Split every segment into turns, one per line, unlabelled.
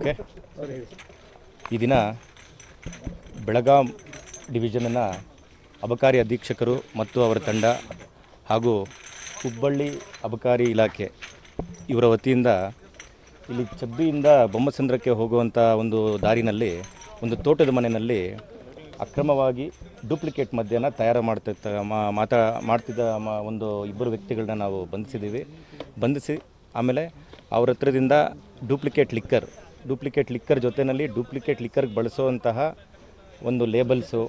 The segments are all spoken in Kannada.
ಓಕೆ? ಈ ದಿನ ಬೆಳಗಾಂ ಡಿವಿಷನನ್ನು ಅಬಕಾರಿ ಅಧೀಕ್ಷಕರು ಮತ್ತು ಅವರ ತಂಡ ಹಾಗೂ ಹುಬ್ಬಳ್ಳಿ ಅಬಕಾರಿ ಇಲಾಖೆ ಇವರ ವತಿಯಿಂದ ಇಲ್ಲಿ ಚಬ್ಬಿಯಿಂದ ಬೊಮ್ಮಸಂದ್ರಕ್ಕೆ ಹೋಗುವಂಥ ಒಂದು ದಾರಿನಲ್ಲಿ, ಒಂದು ತೋಟದ ಮನೆಯಲ್ಲಿ ಅಕ್ರಮವಾಗಿ ಡೂಪ್ಲಿಕೇಟ್ ಮದ್ಯನ ತಯಾರು ಮಾಡ್ತಿರ್ತ ಮಾತಾ, ಮಾಡ್ತಿದ್ದ ಒಂದು ಇಬ್ಬರು ವ್ಯಕ್ತಿಗಳನ್ನ ನಾವು ಬಂಧಿಸಿದ್ದೀವಿ. ಬಂಧಿಸಿ ಆಮೇಲೆ ಅವರ ಹತ್ರದಿಂದ ಡೂಪ್ಲಿಕೇಟ್ ಲಿಕ್ಕರ್ ಡೂಪ್ಲಿಕೇಟ್ ಲಿಕ್ಕರ್ ಜೊತೆಯಲ್ಲಿ ಡೂಪ್ಲಿಕೇಟ್ ಲಿಕ್ಕರ್ಗೆ ಬಳಸುವಂತಹ ಒಂದು ಲೇಬಲ್ಸು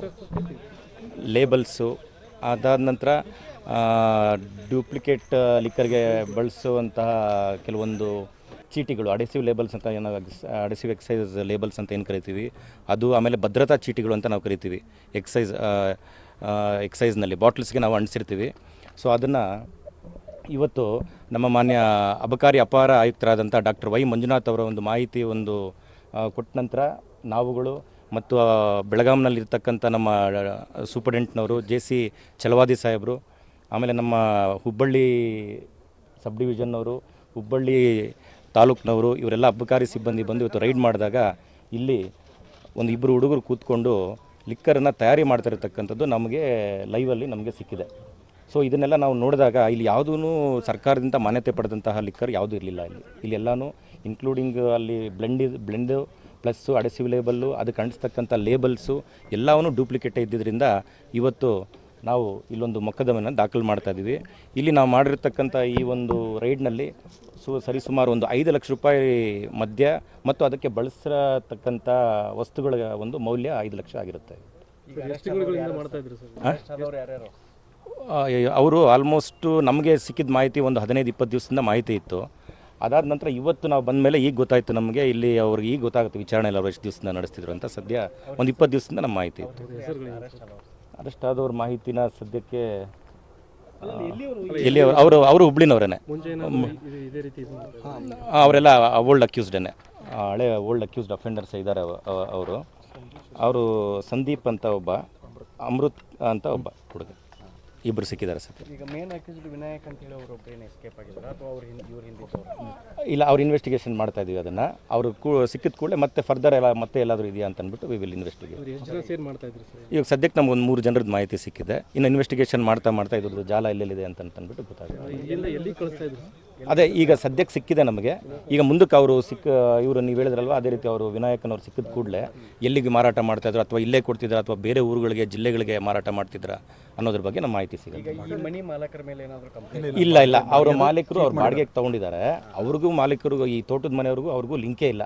ಲೇಬಲ್ಸು ಅದಾದ ನಂತರ ಡೂಪ್ಲಿಕೇಟ್ ಲಿಕ್ಕರ್ಗೆ ಬಳಸುವಂತಹ ಕೆಲವೊಂದು ಚೀಟಿಗಳು ಅಡೆಸಿವ್ ಲೇಬಲ್ಸ್ ಅಂತ ಏನೋ ಅಡೆಸಿವ್ ಎಕ್ಸೈಸ್ ಲೇಬಲ್ಸ್ ಅಂತ ಏನು ಕರಿತೀವಿ, ಅದು ಆಮೇಲೆ ಭದ್ರತಾ ಚೀಟಿಗಳು ಅಂತ ನಾವು ಕರಿತೀವಿ ಎಕ್ಸೈಸ್ ಎಕ್ಸೈಸ್ನಲ್ಲಿ ಬಾಟ್ಲ್ಸ್ಗೆ ನಾವು ಅಂಟಿಸಿರ್ತೀವಿ. ಸೊ ಅದನ್ನು ಇವತ್ತು ನಮ್ಮ ಮಾನ್ಯ ಅಬಕಾರಿ ಅಪಾರ ಆಯುಕ್ತರಾದಂಥ ಡಾಕ್ಟರ್ ವೈ ಮಂಜುನಾಥ್ ಅವರ ಒಂದು ಮಾಹಿತಿ ಒಂದು ಕೊಟ್ಟ ನಂತರ ನಾವುಗಳು ಮತ್ತು ಬೆಳಗಾಂನಲ್ಲಿರ್ತಕ್ಕಂಥ ನಮ್ಮ ಸೂಪರ್ಡೆಂಟ್ನವರು ಜೆ ಸಿ ಚಲವಾದಿ ಸಾಹೇಬರು, ಆಮೇಲೆ ನಮ್ಮ ಹುಬ್ಬಳ್ಳಿ ಸಬ್ ಡಿವಿಷನ್ನವರು, ಹುಬ್ಬಳ್ಳಿ ತಾಲೂಕಿನವರು, ಇವರೆಲ್ಲ ಅಬಕಾರಿ ಸಿಬ್ಬಂದಿ ಬಂದು ಇವತ್ತು ರೈಡ್ ಮಾಡಿದಾಗ ಇಲ್ಲಿ ಒಂದು ಇಬ್ಬರು ಹುಡುಗರು ಕೂತ್ಕೊಂಡು ಲಿಕ್ಕರನ್ನು ತಯಾರಿ ಮಾಡ್ತಾ ಇರತಕ್ಕಂಥದ್ದು ನಮಗೆ ಲೈವಲ್ಲಿ ನಮಗೆ ಸಿಕ್ಕಿದೆ. ಸೊ ಇದನ್ನೆಲ್ಲ ನಾವು ನೋಡಿದಾಗ ಇಲ್ಲಿ ಯಾವುದೂ ಸರ್ಕಾರದಿಂದ ಮಾನ್ಯತೆ ಪಡೆದಂತಹ ಲಿಕ್ಕರ್ ಯಾವುದೂ ಇರಲಿಲ್ಲ ಇಲ್ಲಿ. ಇಲ್ಲಿ ಎಲ್ಲನೂ ಇನ್ಕ್ಲೂಡಿಂಗ್ ಅಲ್ಲಿ blend blend plus adhesive label ಅದಕ್ಕೆ ಅಂಟಿಸ್ತಕ್ಕಂಥ ಲೇಬಲ್ಸು ಎಲ್ಲವೂ ಡೂಪ್ಲಿಕೇಟ್ ಇದ್ದಿದ್ದರಿಂದ ಇವತ್ತು ನಾವು ಇಲ್ಲೊಂದು ಮೊಕದ್ದಮೆಯನ್ನು ದಾಖಲು ಮಾಡ್ತಾ ಇದ್ದೀವಿ. ಇಲ್ಲಿ ನಾವು ಮಾಡಿರ್ತಕ್ಕಂಥ ಈ ಒಂದು ರೈಡ್ನಲ್ಲಿ ಸು ಸರಿಸುಮಾರು ಒಂದು ಐದು ಲಕ್ಷ ರೂಪಾಯಿ ಮದ್ಯ ಮತ್ತು ಅದಕ್ಕೆ ಬಳಸಿರತಕ್ಕಂಥ ವಸ್ತುಗಳ ಒಂದು ಮೌಲ್ಯ ಐದು ಲಕ್ಷ ಆಗಿರುತ್ತೆ. ಅವರು ಆಲ್ಮೋಸ್ಟು ನಮಗೆ ಸಿಕ್ಕಿದ ಮಾಹಿತಿ ಒಂದು ಹದಿನೈದು, ಇಪ್ಪತ್ತು ದಿವಸದಿಂದ ಮಾಹಿತಿ ಇತ್ತು. ಅದಾದ ನಂತರ ಇವತ್ತು ನಾವು ಬಂದ ಮೇಲೆ ಈಗ ಗೊತ್ತಾಯಿತು ನಮಗೆ, ಇಲ್ಲಿ ಅವ್ರಿಗೆ ಈಗ ಗೊತ್ತಾಗುತ್ತೆ ವಿಚಾರಣೆ ಎಲ್ಲ ಅವ್ರು ಎಷ್ಟು ದಿವಸದಿಂದ ನಡೆಸ್ತಿದ್ರು ಅಂತ. ಸದ್ಯ ಒಂದು ಇಪ್ಪತ್ತು ದಿವಸದಿಂದ ನಮ್ಮ ಮಾಹಿತಿ ಇತ್ತು. ಅರೆಸ್ಟ್ ಆದವ್ರ ಮಾಹಿತಿನ ಸದ್ಯಕ್ಕೆ ಎಲ್ಲಿ ಅವರು ಅವರು ಅವರು ಹುಬ್ಳಿನವರೇನೆ. ಅವರೆಲ್ಲ ಓಲ್ಡ್ ಅಕ್ಯೂಸ್ಡೇನೆ ಹಳೆ ಓಲ್ಡ್ ಅಕ್ಯೂಸ್ಡ್ ಅಫೆಂಡರ್ಸ್ ಇದ್ದಾರೆ ಅವರು. ಅವರು ಸಂದೀಪ್ ಅಂತ ಒಬ್ಬ, ಅಮೃತ್ ಅಂತ ಒಬ್ಬ ಹುಡುಗ. ಇಬ್ಬರು ಸಿಕ್ಕಿದ್ದಾರೆ ಸರ್.
ಈಗ ಮೇನ್ ಅಕ್ಯೂಸ್ಡ್ ವಿನಾಯಕ್ ಅಂತ ಹೇಳಿ ಅವರು ಒಬ್ಬರೇನು ಎಸ್ಕೇಪ್ ಆಗಿದ್ದಾರೆ ಅಥವಾ ಅವ್ರು ಹಿಂದೆ ಇವ್ರು ಹಿಂದಿದ್ದವರು
ಇಲ್ಲ ಅವ್ರು ಇನ್ವೆಸ್ಟಿಗೇಷನ್ ಮಾಡ್ತಾ ಇದೀವಿ ಅದನ್ನು. ಅವರು ಕೂ ಸಿಕ್ಕಿದ ಕೂಡಲೇ ಮತ್ತೆ ಫರ್ದರ್ ಎಲ್ಲ ಮತ್ತೆ ಎಲ್ಲಾದರೂ ಇದೆಯಾ ಅಂತ ಅಂದ್ಬಿಟ್ಟು ವಿ ವಿಲ್ ಇನ್ವೆಸ್ಟಿಗೇಟ್
ಎಷ್ಟು ಜನ ಸೇರಿ ಮಾಡ್ತಾ ಇದ್ರು ಸರ್?
ಇವಾಗ ಸದ್ಯಕ್ಕೆ ನಮ್ಗೆ ಒಂದು ಮೂರು ಜನರದ್ದು ಮಾಹಿತಿ ಸಿಕ್ಕಿದೆ. ಇನ್ನು ಇನ್ವೆಸ್ಟಿಗೇಷನ್ ಮಾಡ್ತಾ ಮಾಡ್ತಾ ಇದ್ರದ್ದು ಜಾಲ ಎಲ್ಲೆಲ್ಲಿದೆ ಅಂತ ಅಂದ್ಬಿಟ್ಟು ಗೊತ್ತಾಗುತ್ತೆ
ಇಲ್ಲಿಂದ ಎಲ್ಲಿ ಕಳಿಸ್ತಾ ಇದ್ರು
ಅದೇ ಈಗ ಸದ್ಯಕ್ಕೆ ಸಿಕ್ಕಿದೆ ನಮಗೆ. ಈಗ ಮುಂದಕ್ಕೆ ಅವರು ಸಿಕ್ಕ ಇವರು ನೀವು ಹೇಳಿದ್ರಲ್ವ ಅದೇ ರೀತಿ ಅವರು ವಿನಾಯಕನವ್ರು ಸಿಕ್ಕಿದ ಕೂಡಲೇ ಎಲ್ಲಿಗೆ ಮಾರಾಟ ಮಾಡ್ತಾಯಿದ್ರು ಅಥವಾ ಇಲ್ಲೇ ಕೊಡ್ತಿದ್ರ ಅಥವಾ ಬೇರೆ ಊರುಗಳಿಗೆ ಜಿಲ್ಲೆಗಳಿಗೆ ಮಾರಾಟ ಮಾಡ್ತಿದ್ರ ಅನ್ನೋದ್ರ ಬಗ್ಗೆ ನಮ್ಮ ಮಾಹಿತಿ ಸಿಗುತ್ತೆ
ಈ ಮನಿ ಮಾಲಕರ ಮೇಲೆ ಏನಾದರೂ ಕಂಪ್ಲೇಂಟ್
ಇಲ್ಲ ಇಲ್ಲ. ಅವರ ಮಾಲೀಕರು ಅವ್ರ ಬಾಡಿಗೆಗೆ ತಗೊಂಡಿದ್ದಾರೆ. ಅವ್ರಿಗೂ ಮಾಲೀಕರಿಗೂ ಈ ತೋಟದ ಮನೆಯವ್ರಿಗೂ ಅವ್ರಿಗೂ ಲಿಂಕೇ ಇಲ್ಲ.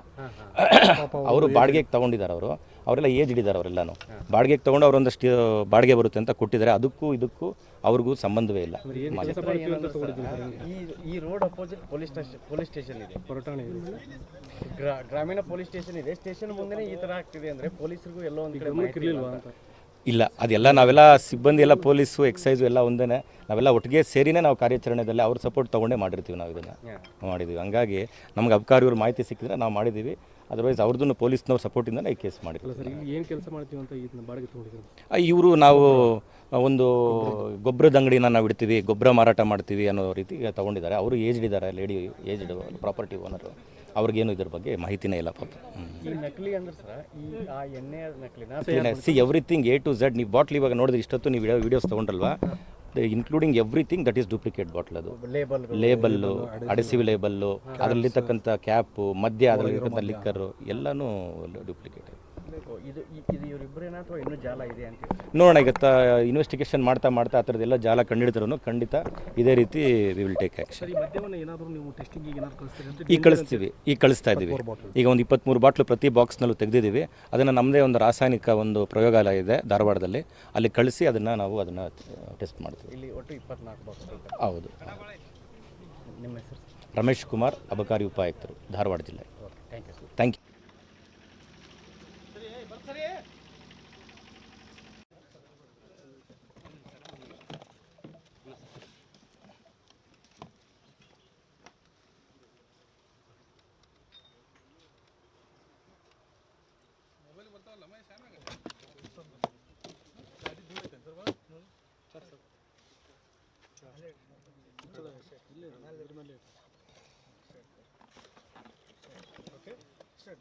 ಅವರು ಬಾಡಿಗೆಗೆ ತಗೊಂಡಿದ್ದಾರೆ ಅವರು. ಅವರೆಲ್ಲ ಏಜ್ ಹಿಡಿದಾರೆ ಅವರೆಲ್ಲನೂ. ಬಾಡಿಗೆಗೆ ತಗೊಂಡು ಅವರೊಂದಷ್ಟು ಬಾಡಿಗೆ ಬರುತ್ತೆ ಅಂತ ಕೊಟ್ಟಿದ್ದಾರೆ. ಅದಕ್ಕೂ ಇದಕ್ಕೂ ಅವ್ರಿಗೂ ಸಂಬಂಧವೇ ಇಲ್ಲ.
ಈ road opposite police station police station ಇದೆ. ಗ್ರಾಮೀಣ ಪೊಲೀಸ್ ಸ್ಟೇಷನ್ ಇದೆ. ಸ್ಟೇಷನ್ ಮುಂದೆ ಈ ತರ ಆಗ್ತಿದೆ ಅಂದ್ರೆ ಪೊಲೀಸರಿಗೂ ಎಲ್ಲೋ ಒಂದು ಕಡೆ ಇಲ್ಲ
ಅದೆಲ್ಲ ನಾವೆಲ್ಲ ಸಿಬ್ಬಂದಿ ಎಲ್ಲ ಪೊಲೀಸು ಎಕ್ಸೈಸು ಎಲ್ಲ ಒಂದೇ ನಾವೆಲ್ಲ ಒಟ್ಟಿಗೆ ಸೇರಿನೇ ನಾವು ಕಾರ್ಯಾಚರಣೆದಲ್ಲಿ ಅವ್ರ ಸಪೋರ್ಟ್ ತೊಗೊಂಡೇ ಮಾಡಿರ್ತೀವಿ ನಾವು ಇದನ್ನು. ಮಾಡಿದ್ದೀವಿ ಹಂಗಾಗಿ ನಮ್ಗೆ ಅಬ್ಕಾರಿಯವ್ರ ಮಾಹಿತಿ ಸಿಕ್ಕಿದ್ರೆ ನಾವು ಮಾಡಿದ್ದೀವಿ ಅದರ್ವೈಸ್ ಅವ್ರದ್ದು ಪೊಲೀಸ್ನವ್ರ ಸಪೋರ್ಟಿಂದ ಈ ಕೇಸ್ ಮಾಡಿರ್ತೀವಿ
ಏನು ಕೆಲಸ ಮಾಡ್ತೀವಿ ಅಂತ ಇದನ್ನ ಬಾಡಿಗೆ ತಗೊಂಡಿದ್ರು
ಇವರು ನಾವು ಒಂದು ಗೊಬ್ಬರದ ಅಂಗಡಿನ ನಾವು ಇಡ್ತೀವಿ ಗೊಬ್ಬರ ಮಾರಾಟ ಮಾಡ್ತೀವಿ ಅನ್ನೋ ರೀತಿ ತಗೊಂಡಿದ್ದಾರೆ. ಅವರು ಏಜ್ಡ್ ಇದ್ದಾರೆ ಲೇಡಿ ಏಜ್ಡ್ ಪ್ರಾಪರ್ಟಿ ಓನರು ಅವ್ರಿಗೇನು ಇದ್ರ ಬಗ್ಗೆ ಮಾಹಿತಿನೇ ಇಲ್ಲ ಪಾಪ. See everything A to Z ನೀವು ಬಾಟ್ಲ್ ಇವಾಗ ನೋಡಿದ್ರೆ ಇಷ್ಟೊತ್ತು ನೀವು videos ತೊಗೊಂಡ್ರಲ್ವಾ? Including everything that is duplicate bottle ಅದು.
ಲೇಬಲ್
ಲೇಬಲ್ಲು ಅಡೆಸಿವ್ ಲೇಬಲ್ಲು ಅದರಲ್ಲಿರ್ತಕ್ಕಂಥ ಕ್ಯಾಪು ಮಧ್ಯ ಅದರಲ್ಲಿರ್ತಕ್ಕಂಥ ಲಿಕ್ಕರು ಎಲ್ಲನೂ ಡೂಪ್ಲಿಕೇಟ್
ಇದು ಈ- ಇದು ಇವರಿಬ್ಬರೇನ ಅಥವಾ ಇನ್ನೂ ಜಾಲ ಇದೆ ಅಂತ
ನೋಡೋಣ ಈಗ ಇನ್ವೆಸ್ಟಿಗೇಷನ್ ಮಾಡ್ತಾ ಮಾಡ್ತಾ ಆ ಥರದ್ದೆಲ್ಲ ಜಾಲ ಕಂಡಿಡಿದ್ರೂ ಖಂಡಿತ ಇದೇ ರೀತಿ ವಿ ವಿಲ್ ಟೇಕ್ ಆ್ಯಕ್ಷನ್
ಈ ಮದ್ಯವನ್ನು ಏನಾದರೂ ನೀವು ಟೆಸ್ಟಿಂಗ್ ಏನಾದ್ರು ಕಳಿಸ್ತೀರಿ ಅಂತ
ಈಗ ಕಳಿಸ್ತೀವಿ ಈಗ ಕಳಿಸ್ತಾ ಇದ್ದೀವಿ. ಈಗ ಒಂದು ಇಪ್ಪತ್ತ್ಮೂರು ಬಾಟ್ಲು ಪ್ರತಿ ಬಾಕ್ಸ್ನಲ್ಲೂ ತೆಗೆದಿದ್ದೀವಿ. ಅದನ್ನು ನಮ್ಮದೇ ಒಂದು ರಾಸಾಯನಿಕ ಒಂದು ಪ್ರಯೋಗಾಲಯ ಇದೆ ಧಾರವಾಡದಲ್ಲಿ. ಅಲ್ಲಿ ಕಳಿಸಿ ಅದನ್ನು ನಾವು ಅದನ್ನು ಟೆಸ್ಟ್ ಮಾಡ್ತೀವಿ.
ಇಲ್ಲಿ ಒಟ್ಟು ಇಪ್ಪತ್ನಾಲ್ಕು ಬಾಕ್ಸ್
ಹೌದು.
ನಿಮ್ಮ ಹೆಸರು?
ರಮೇಶ್ ಕುಮಾರ್ ಅಬಕಾರಿ ಉಪಾಯುಕ್ತರು ಧಾರವಾಡ ಜಿಲ್ಲೆ.
ఓకే సార్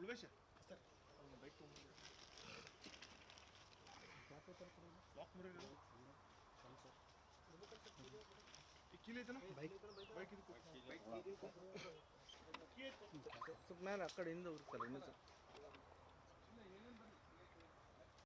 ಮುರಿ ಸರ್ ಬೈಕ್ ಬೈಕ್ ಇದು
ಸ್ವಲ್ಪ ಮೇಲೆ ಆ ಕಡೆ ಹಿಂದೆ ಉರ್ತಾರೆ ಇನ್ನೂ ಸ್ವಲ್ಪ